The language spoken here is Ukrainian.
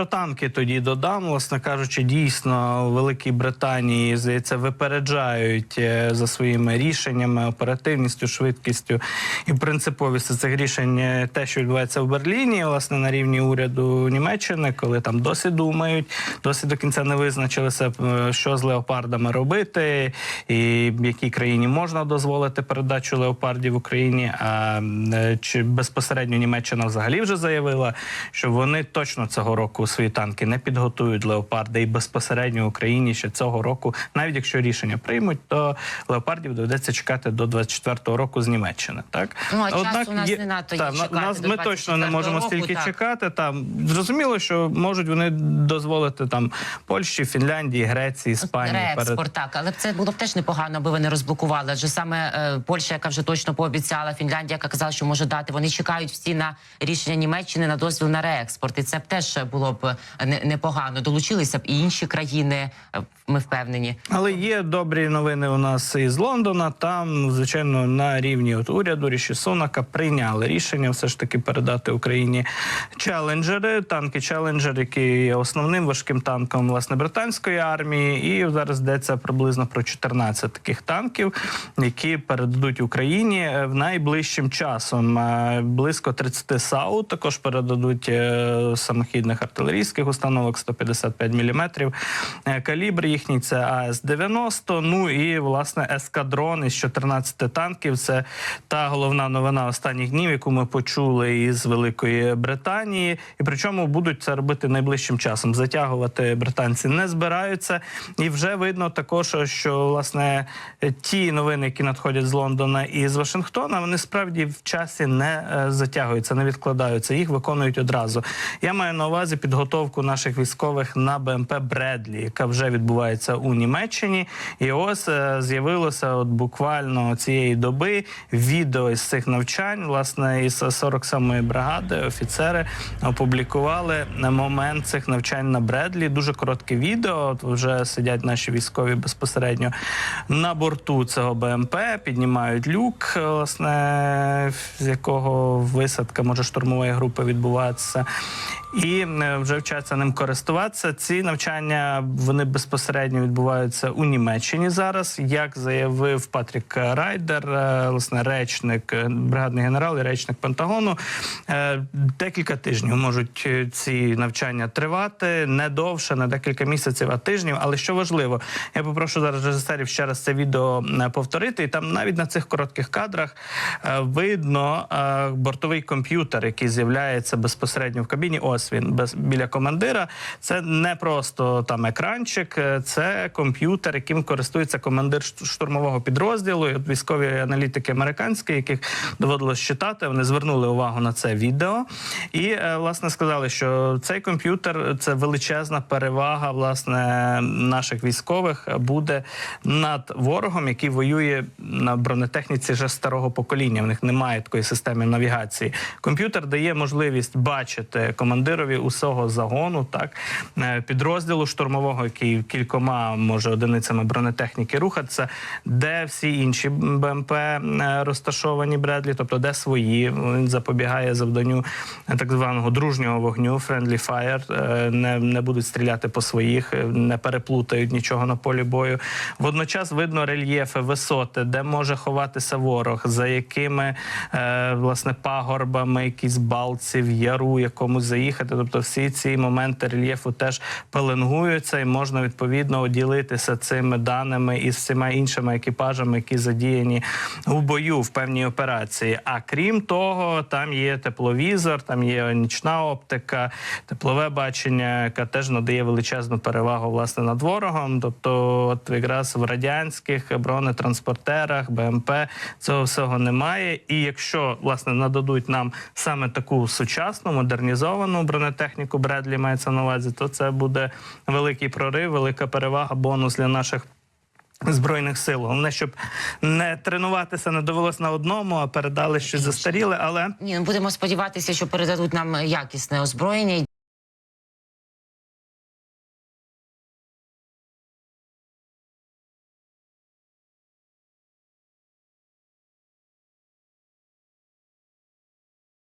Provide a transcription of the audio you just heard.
про танки тоді додам. Власне кажучи, дійсно в Великій Британії здається випереджають е, за своїми рішеннями, оперативністю, швидкістю і принциповістю цих рішень е, те, що відбувається в Берліні, власне на рівні уряду Німеччини, коли там досі думають, досі до кінця не визначилися, е, що з леопардами робити, і в якій країні можна дозволити передачу леопардів Україні. А чи безпосередньо Німеччина взагалі вже заявила, що вони точно цього року свої танки не підготують леопарди і безпосередньо Україні ще цього року, навіть якщо рішення приймуть, то леопардів доведеться чекати до 24-го року з Німеччини. Так Ну, а часу у нас не надто є та, чекати нас ми точно не можемо року, стільки так. чекати. Там зрозуміло, що можуть вони дозволити там Польщі, Фінляндії, Греції, Іспанії Реекспорт, так, але це було б теж непогано, аби вони розблокували. Адже саме е, Польща, яка вже точно пообіцяла, Фінляндія, яка казала, що може дати. Вони чекають всі на рішення Німеччини на дозвіл на реекспорт. І це б теж було б е, не- непогано. Долучилися б і інші країни. е, Ми впевнені. Але є добрі новини у нас із Лондона. Там, звичайно, на рівні от уряду Ріші Сунака прийняли рішення все ж таки передати Україні челенджери, танки челенджер, які є основним важким танком власне британської армії. І зараз йдеться приблизно про 14 таких танків, які передадуть Україні е, в найближчим часом. Е, Близько 30 САУ також передадуть е, самохідних артилерійських установок 155 мм. Калібр їхній це АС-90. Ну і власне ескадрон із 14 танків. Це та головна новина останніх днів, яку ми почули із Великої Британії. І причому будуть це робити найближчим часом. Затягувати британці не збираються. І вже видно також, що власне ті новини, які надходять з Лондона і з Вашингтона, вони справді в часі не е, затягуються, не відкладаються. Їх виконують одразу. Я маю на увазі підготовку наших військових на БМП Бредлі, яка вже відбувається у Німеччині. І ось е, з'явилося от буквально цієї доби відео із цих навчань. Власне, із 47-ї бригади офіцери опублікували на момент цих навчань на Бредлі. Дуже коротке відео. От вже сидять наші військові безпосередньо на борту цього БМП, піднімають люк, власне, з якого висадка може штурмової групи відбуватися. І е, вже вчаться ним користуватися. Ці навчання вони безпосередньо відбуваються у Німеччині зараз. Як заявив Патрік Райдер, е, власне речник, е, бригадний генерал і речник Пентагону, е, декілька тижнів можуть ці навчання тривати не довше, не декілька місяців, а тижнів. Але що важливо, я попрошу зараз режисерів ще раз це відео повторити. І там навіть на цих коротких кадрах видно бортовий комп'ютер, який з'являється безпосередньо в кабіні. Ось він без біля командира. Це не просто там екранчик, е, це комп'ютер, яким користується командир штурмового підрозділу. І от військові аналітики американські, яких доводилось читати, вони звернули увагу на це відео і е, власне сказали, що цей комп'ютер це величезна перевага власне наших військових буде над ворогом, який воює на бронетехніці вже старого покоління. В них немає такої системи навігації. Комп'ютер дає можливість бачити командирові усього загону, так е, підрозділу штурмового, який кількома може одиницями бронетехніки рухатися, де всі інші БМП е, розташовані Бредлі, тобто де свої. Він запобігає завданню е, так званого дружнього вогню, friendly fire, не, не будуть стріляти по своїх, не переплутають нічого на полі бою. Водночас видно рельєфи, висоти, де може ховатися ворог, за якими власне пагорбами, якісь балці в яру якомусь заїхати. Тобто всі ці моменти рельєфу теж пеленгуються, і можна відповідно ділитися цими даними із всіма іншими екіпажами, які задіяні у бою в певній операції. А крім того, там є тепловізор, там є нічна оптика, теплове бачення, яка теж надає величезну перевагу власне над ворогом. Тобто, от якраз в радянських бронетранспортерах, БМП цього всього немає. І якщо власне нададуть нам саме таку сучасну модернізовану бронетехніку, Бредлі мається на увазі, то це буде великий прорив, велика перевага, бонус для наших. Збройних сил головне, щоб не тренуватися не довелось на одному, а передали щось застаріле. Але Ні, ну, будемо сподіватися, що передадуть нам якісне озброєння.